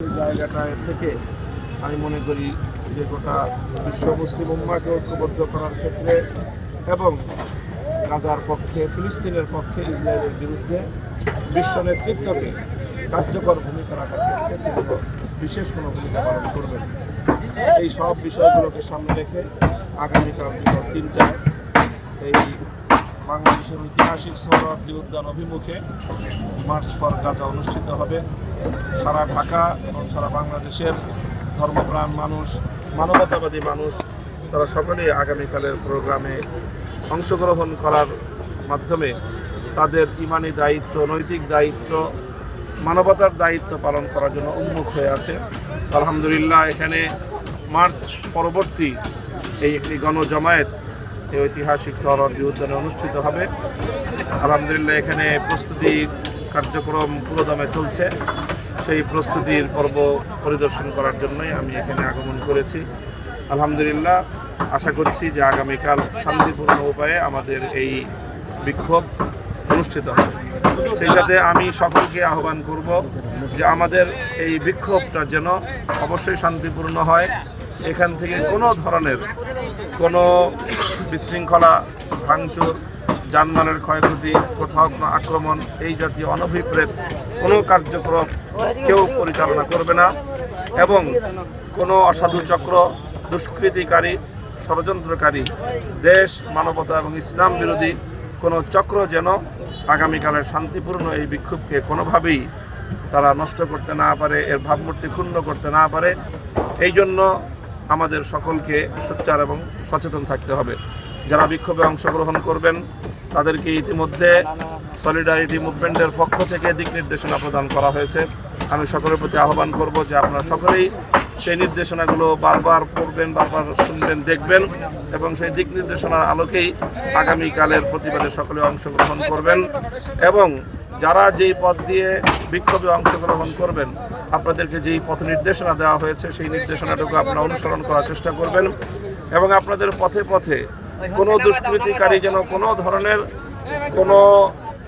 জায়গাটায় থেকে আমি মনে করি যে গোটা বিশ্ব মুসলিম উম্মাকে ঐক্যবদ্ধ করার ক্ষেত্রে এবং গাজার পক্ষে, ফিলিস্তিনের পক্ষে, ইসরায়েলের বিরুদ্ধে বিশ্ব নেতৃত্বকে কার্যকর ভূমিকা রাখার ক্ষেত্রে তিনি বিশেষ কোনো ভূমিকা পালন করবেন এই সব বিষয়গুলোকে সামনে রেখে আগামীকাল বিকেল তিনটায় এই বাংলাদেশের ঐতিহাসিক সোহরাওয়ার্দী উদ্যান অভিমুখে মার্চ ফর গাজা অনুষ্ঠিত হবে। সারা ঢাকা এবং সারা বাংলাদেশের ধর্মপ্রাণ মানুষ, মানবতাবাদী মানুষ, তারা সকলেই আগামীকালের প্রোগ্রামে অংশগ্রহণ করার মাধ্যমে তাদের ইমানি দায়িত্ব, নৈতিক দায়িত্ব, মানবতার দায়িত্ব পালন করার জন্য উন্মুখ হয়ে আছে। আলহামদুলিল্লাহ, এখানে মার্চ পরবর্তী এই একটি গণজমায়েত এই ঐতিহাসিক শহরার্দি উদ্যানে অনুষ্ঠিত হবে। আলহামদুলিল্লাহ, এখানে প্রস্তুতি কার্যক্রম পুরোদমে চলছে। সেই প্রস্তুতির পর্ব পরিদর্শন করার জন্যই আমি এখানে আগমন করেছি। আলহামদুলিল্লাহ, আশা করছি যে আগামীকাল শান্তিপূর্ণ উপায়ে আমাদের এই বিক্ষোভ অনুষ্ঠিত হবে। সেই সাথে আমি সকলকে আহ্বান করব যে আমাদের এই বিক্ষোভটা যেন অবশ্যই শান্তিপূর্ণ হয়। এখান থেকে কোনো ধরনের কোনো বিশৃঙ্খলা, ভাঙচুর যানমালের ক্ষয়ক্ষতি, কোথাও কোনো আক্রমণ, এই জাতীয় অনভিপ্রেত কোনো কার্যক্রম কেউ পরিচালনা করবে না এবং কোনো অসাধু চক্র, দুষ্কৃতিকারী, ষড়যন্ত্রকারী, দেশ, মানবতা এবং ইসলাম বিরোধী কোনো চক্র যেন আগামীকালের শান্তিপূর্ণ এই বিক্ষোভকে কোনোভাবেই তারা নষ্ট করতে না পারে, এর ভাবমূর্তি ক্ষুণ্ণ করতে না পারে, এই জন্য আমাদের সকলকে সোচ্চার এবং সচেতন থাকতে হবে। যারা বিক্ষোভে অংশগ্রহণ করবেন তাদেরকে ইতিমধ্যে সলিডারিটি মুভমেন্টের পক্ষ থেকে দিক নির্দেশনা প্রদান করা হয়েছে। আমি সকলের প্রতি আহ্বান করব যে আপনারা সকলেই সেই নির্দেশনাগুলো বারবার পড়বেন, বারবার শুনবেন, দেখবেন এবং সেই দিক নির্দেশনার আলোকেই আগামীকালের প্রতিবাদে সকলে অংশগ্রহণ করবেন এবং যারা যেই পথ দিয়ে বিক্ষোভে অংশগ্রহণ করবেন, আপনাদেরকে যেই পথ নির্দেশনা দেওয়া হয়েছে সেই নির্দেশনাটুকু আপনারা অনুসরণ করার চেষ্টা করবেন এবং আপনাদের পথে পথে কোনো দুষ্কৃতিকারী যেন কোনো ধরনের কোনো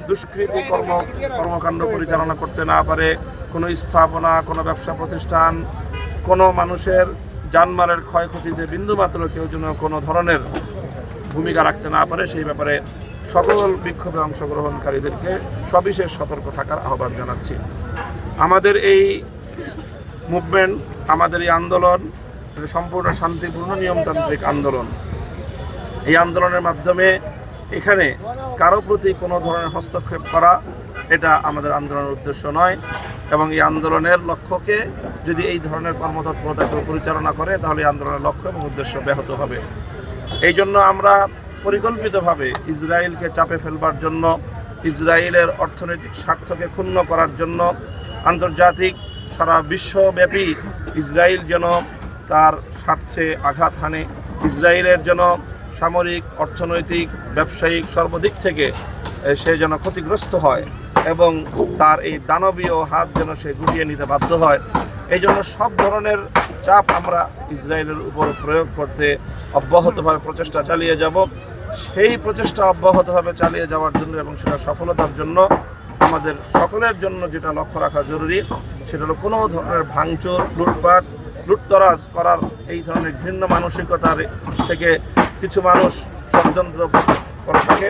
দুষ্কৃতি কর্ম কর্মকাণ্ড পরিচালনা করতে না পারে কোনো স্থাপনা কোনো ব্যবসা প্রতিষ্ঠান কোনো মানুষের জানমালের ক্ষয়ক্ষতিতে বিন্দুমাত্র কেউ যেন কোনো ধরনের ভূমিকা রাখতে না পারে সেই ব্যাপারে সকল বিক্ষোভে অংশগ্রহণকারীদেরকে সবিশেষ সতর্ক থাকার আহ্বান জানাচ্ছি। আমাদের এই মুভমেন্ট আমাদের এই আন্দোলন এটা সম্পূর্ণ শান্তিপূর্ণ নিয়মতান্ত্রিক আন্দোলন। এই আন্দোলনের মাধ্যমে এখানে কারও প্রতি কোনো ধরনের হস্তক্ষেপ করা, এটা আমাদের আন্দোলনের উদ্দেশ্য নয়। এবং এই আন্দোলনের লক্ষ্যকে যদি এই ধরনের কর্মতৎপরতা কেউ পরিচালনা করে, তাহলে এই আন্দোলনের লক্ষ্য এবং উদ্দেশ্য ব্যাহত হবে। এই জন্য আমরা পরিকল্পিতভাবে ইসরায়েলকে চাপে ফেলবার জন্য, ইসরায়েলের অর্থনৈতিক স্বার্থকে ক্ষুণ্ণ করার জন্য আন্তর্জাতিক সারা বিশ্বব্যাপী ইসরায়েল যেন তার স্বার্থে আঘাত হানে, ইসরায়েলের যেন সামরিক, অর্থনৈতিক, ব্যবসায়িক সর্বদিক থেকে সে যেন ক্ষতিগ্রস্ত হয় এবং তার এই দানবীয় হাত যেন সে গুটিয়ে নিতে বাধ্য হয়। এই জন্য সব ধরনের চাপ আমরা ইসরায়েলের উপর প্রয়োগ করতে অব্যাহতভাবে প্রচেষ্টা চালিয়ে যাব। সেই প্রচেষ্টা অব্যাহতভাবে চালিয়ে যাওয়ার জন্য এবং সেটা সফলতার জন্য আমাদের সকলের জন্য যেটা লক্ষ্য রাখা জরুরি, সেটা হলো কোনো ধরনের ভাঙচুর, লুটপাট, লুটতরাজ করার এই ধরনের ঘৃণ্য মানসিকতার থেকে কিছু মানুষ ষড়যন্ত্র করে থাকে,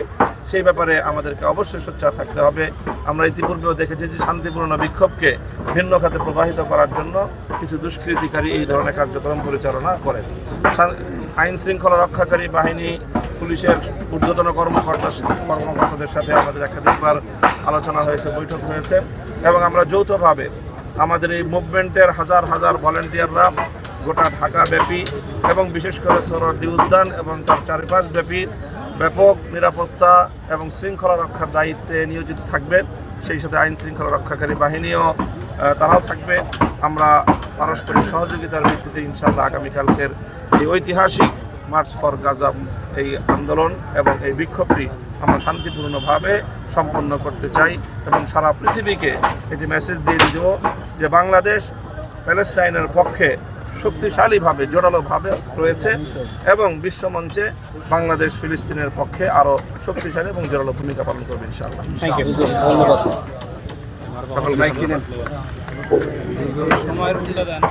সেই ব্যাপারে আমাদেরকে অবশ্যই সোচ্চার থাকতে হবে। আমরা ইতিপূর্বেও দেখেছি যে শান্তিপূর্ণ বিক্ষোভকে ভিন্ন খাতে প্রবাহিত করার জন্য কিছু দুষ্কৃতিকারী এই ধরনের কার্যক্রম পরিচালনা করে আইন শৃঙ্খলা রক্ষাকারী বাহিনী, পুলিশের ঊর্ধ্বতন কর্মকর্তা কর্মকর্তাদের সাথে আমাদের একাধিকবার আলোচনা হয়েছে, বৈঠক হয়েছে। এবং আমরা যৌথভাবে আমাদের এই মুভমেন্টের হাজার হাজার ভলেন্টিয়াররা গোটা ঢাকা ব্যাপী এবং বিশেষ করে সরোয়ার্দী উদ্যান এবং তার চারিপাশ ব্যাপী ব্যাপক নিরাপত্তা এবং শৃঙ্খলা রক্ষার দায়িত্বে নিয়োজিত থাকবে। সেই সাথে আইন শৃঙ্খলা রক্ষাকারী বাহিনীও তারাও থাকবে। আমরা পারস্পরিক সহযোগিতার ভিত্তিতে ইনশাআল্লাহ আগামীকালকের এই ঐতিহাসিক মার্চ ফর গাজা এই আন্দোলন এবং এই বিক্ষোভটি আমরা শান্তিপূর্ণভাবে সম্পন্ন করতে চাই এবং সারা পৃথিবীকে এটি মেসেজ দিয়ে দিব যে বাংলাদেশ প্যালেস্টাইনের পক্ষে শক্তিশালীভাবে জোরালোভাবে রয়েছে এবং বিশ্বমঞ্চে বাংলাদেশ ফিলিস্তিনের পক্ষে আরও শক্তিশালী এবং জোরালো ভূমিকা পালন করবে ইনশাআল্লাহ। সকল ইউ ধন্যবাদ। সময়ের মূল্য দেন